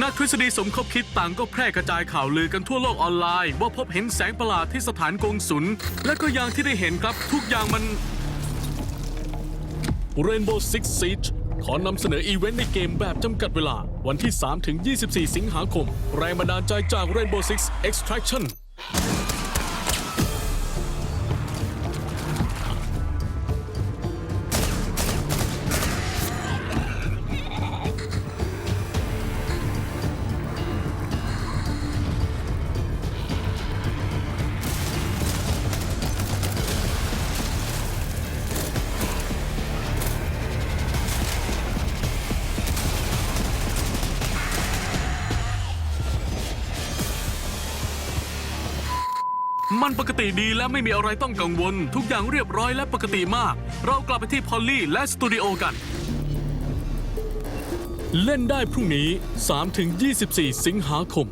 นักทฤษฎีสมคบคิดต่างก็แพร่กระจายข่าวลือกันทั่วโลกออนไลน์ ว่าพบเห็นแสงประหลาดที่สถานกงสุลและก็อย่างที่ได้เห็นครับทุกอย่างมัน Rainbow Six Siege ขอนำเสนออีเวนต์ในเกมแบบจำกัดเวลา วันที่ 3 ถึง 24 สิงหาคม แรงบันดาลใจจาก Rainbow Six Extraction มันปกติดีและไม่มีอะไรต้องกังวล ทุกอย่างเรียบร้อยและปกติมาก เรากลับไปที่พอลลี่และสตูดิโอกัน เล่นได้พรุ่งนี้3ถึง24 สิงหาคม